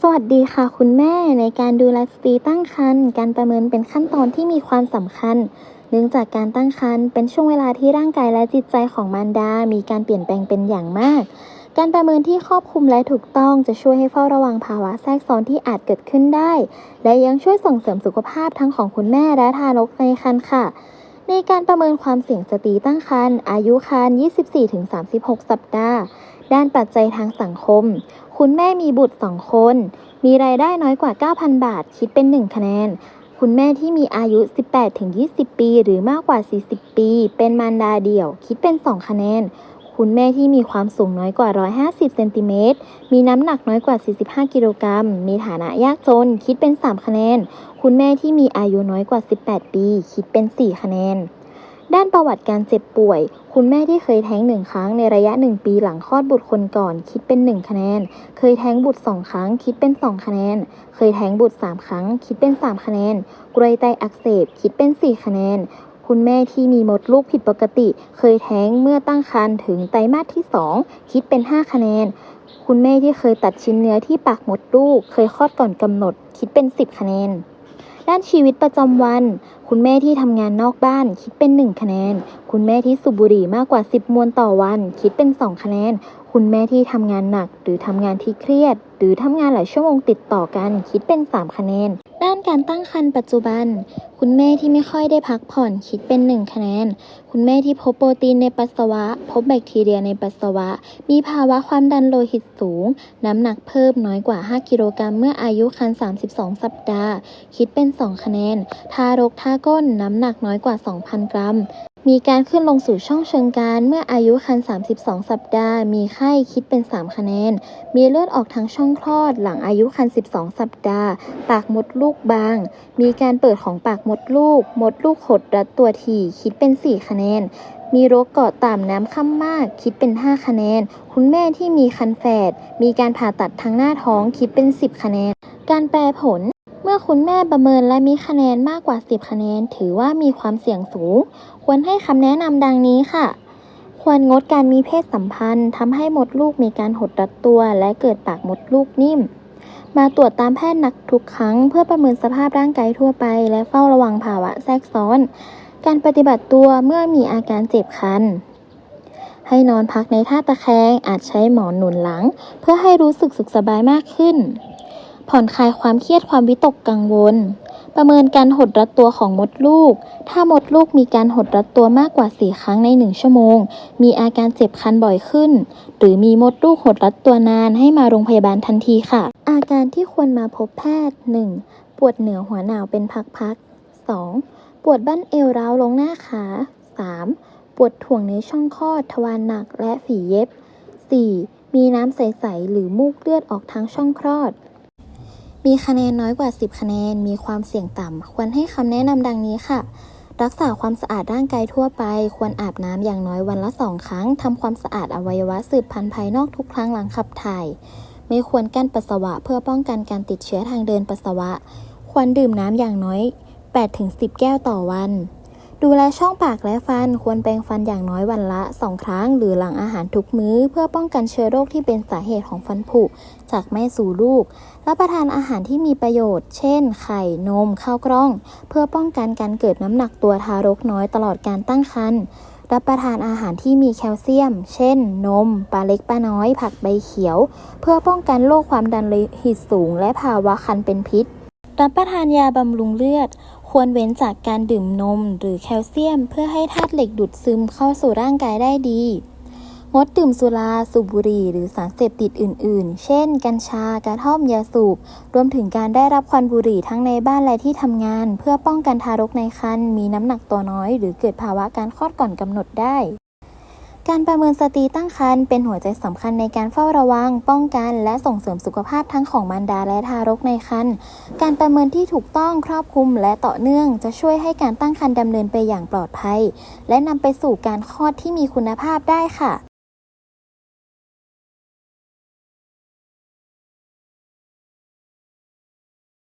สวัสดีค่ะคุณแม่ในการดูแลสตรีตั้งครรภ์การประเมินเป็นขั้นตอนที่มีความสำคัญ เนื่องจากการตั้งครรภ์เป็นช่วงเวลาที่ร่างกายและจิตใจของมารดา มีการเปลี่ยนแปลงเป็นอย่างมาก การประเมินที่ครอบคลุมและถูกต้องจะช่วยให้เฝ้าระวังภาวะแทรกซ้อนที่อาจเกิดขึ้นได้ และยังช่วยส่งเสริมสุขภาพทั้งของคุณแม่และทารกในครรภ์ค่ะ ในการประเมินความเสี่ยงสตรีตั้งครรภ์อายุครรภ์24-36 สัปดาห์ด้านปัจจัยทางสังคม คุณแม่มีบุตรสองคน มีรายได้น้อยกว่า 9,000 บาท คิดเป็น 1 คะแนน คุณแม่ที่มีอายุ 18-20 ปี หรือมากกว่า 40 ปี เป็นมารดาเดี่ยว คิดเป็น 2 คะแนน คุณแม่ที่มีความสูงน้อยกว่า 150 เซนติเมตร มีน้ำหนักน้อยกว่า 45 กิโลกรัม มีฐานะยากจน คิดเป็น 3 คะแนน คุณแม่ที่มีอายุน้อยกว่า 18 ปี คิดเป็น 4 คะแนน ด้านประวัติการเจ็บป่วย คุณแม่ที่เคยแท้งหนึ่งครั้งในระยะ 1 ปีหลังคลอดบุตรคนก่อน คิดเป็น 1 คะแนน เคยแท้งบุตร 2 ครั้ง คิดเป็น 2 คะแนน เคยแท้งบุตร 3 ครั้ง คิดเป็น 3 คะแนนกรวยไตอักเสบ คิดเป็น 4 คะแนน คุณแม่ที่มีมดลูกผิดปกติ เคยแท้งเมื่อตั้งครรภ์ถึงไตรมาสที่ 2 คิดเป็น 5 คะแนน คุณแม่ที่เคยตัดชิ้นเนื้อที่ปากมดลูก เคยคลอดก่อนกำหนด คิดเป็น 10 คะแนนด้านชีวิตประจำวัน คุณแม่ที่ทำงานนอกบ้านคิดเป็น 1 คะแนน คุณแม่ที่สูบบุหรี่มากกว่า 10 มวนต่อวัน คิดเป็น 2 คะแนน คุณแม่ที่ทำงานหนัก หรือทำงานที่เครียด หรือทำงานหลายชั่วโมงติดต่อกัน คิดเป็น 3 คะแนน ด้านการตั้งครรภ์ปัจจุบัน คุณแม่ที่ไม่ค่อยได้พักผ่อนคิดเป็น 1 คะแนน คุณแม่ที่พบโปรตีนในปัสสาวะ พบแบคทีเรียในปัสสาวะ มีภาวะความดันโลหิตสูง น้ำหนักเพิ่มน้อยกว่า 5 กิโลกรัมเมื่ออายุครรภ์32 สัปดาห์ คิดเป็น 2 คะแนน ทารกท่ากนน้ำหนักน้อยกว่า 2,000 กรัม มีการขึ้นลงสู่ช่องเชิงกรานเมื่ออายุครรภ์32 สัปดาห์ มีไข้คิดเป็น 3 คะแนน มีเลือดออกทางช่องคลอด หลังอายุครรภ์12 สัปดาห์ ปากมดลูกบาง มีการเปิดของปากมดลูก มดลูกหดรัดตัวถี่ คิดเป็น 4 คะแนนมีโรคเกาะต่ำน้ำค่ำมาก คิดเป็น 5 คะแนน คุณแม่ที่มีคันแฝด มีการผ่าตัดทางหน้าท้องคิดเป็น 10 คะแนน การแปลผล มื่อคุณแม่ประเมินและมีคะแนนมากกว่า 10 คะแนน ถือว่ามีความเสี่ยงสูง ควรให้คำแนะนำดังนี้ค่ะ ควรงดการมีเพศสัมพันธ์ทำให้มดลูกมีการหดรัดตัว และเกิดปากมดลูกนิ่ม มาตรวจตามแพทย์นักทุกครั้ง เพื่อประเมินสภาพร่างกายทั่วไป และเฝ้าระวังภาวะแทรกซ้อน การปฏิบัติตัวเมื่อมีอาการเจ็บคันให้นอนพักในท่าตะแคงอาจใช้หมอนหนุนหลัง เพื่อให้รู้สึกสุขสบายมากขึ้น ผ่อนคลายความเครียดความวิตกกังวล ประเมินการหดรัดตัวของมดลูก ถ้ามดลูกมีการหดรัดตัวมากกว่า 4 ครั้งใน 1 ชั่วโมง มีอาการเจ็บคันบ่อยขึ้น หรือมีมดลูกหดรัดตัวนานให้มาโรงพยาบาลทันทีค่ะ อาการที่ควรมาพบแพทย์ 1. ปวดเหนือหัวหนาวเป็นพักๆ 2. ปวดบั้นเอวร้าวลงหน้าขา 3. ปวดถ่วงในช่องคลอดทวารหนักและฝีเย็บ 4. มีน้ำใส ๆ หรือมูกเลือดออกทางช่องคลอด มีคะแนนน้อยกว่า 10 คะแนน มีความเสี่ยงต่ำ ควรให้คำแนะนำดังนี้ค่ะ รักษาความสะอาดร่างกายทั่วไป ควรอาบน้ำอย่างน้อยวันละ2ครั้ง ทำความสะอาดอวัยวะสืบพันธุ์ภายนอกทุกครั้งหลังขับถ่าย ไม่ควรกั้นปัสสาวะเพื่อป้องกันการติดเชื้อทางเดินปัสสาวะ ควรดื่มน้ำอย่างน้อย 8-10 แก้วต่อวัน ดูแลช่องปากและฟันควรแปรงฟันอย่างน้อยวันละ 2 ครั้ง หรือหลังอาหารทุกมื้อ เพื่อป้องกันเชื้อโรคที่เป็นสาเหตุของฟันผุ จากแม่สู่ลูก รับประทานอาหารที่มีประโยชน์ เช่น ไข่ นม ข้าวกล้อง เพื่อป้องกันการเกิดน้ำหนักตัวทารกน้อยตลอดการตั้งครรภ์รับประทานอาหารที่มีแคลเซียม เช่น นม ปลาเล็กปลาน้อย ผักใบเขียว เพื่อป้องกันโรคความดันโลหิตสูง และภาวะคันเป็นพิษ รับประทานยาบำรุงเลือด ควรเว้นจากการดื่มนมหรือแคลเซียม เพื่อให้ธาตุเหล็กดูดซึมเข้าสู่ร่างกายได้ดี งดดื่มสุรา สูบบุหรี่หรือสารเสพติดอื่น ๆ เช่น กัญชา กระท่อม ยาสูบ รวมถึงการได้รับควันบุหรี่ทั้งในบ้านและที่ทำงาน เพื่อป้องกันทารกในครรภ์มีน้ำหนักตัวน้อย หรือเกิดภาวะการคลอดก่อนกำหนดได้ การประเมินสตรีตั้งครรภ์เป็นหัวใจสำคัญในการเฝ้าระวัง ป้องกัน และส่งเสริมสุขภาพทั้งของมารดาและทารกในครรภ์ การประเมินที่ถูกต้องครอบคลุมและต่อเนื่อง จะช่วยให้การตั้งครรภ์ดำเนินไปอย่างปลอดภัย และนำไปสู่การคลอดที่มีคุณภาพได้ค่ะ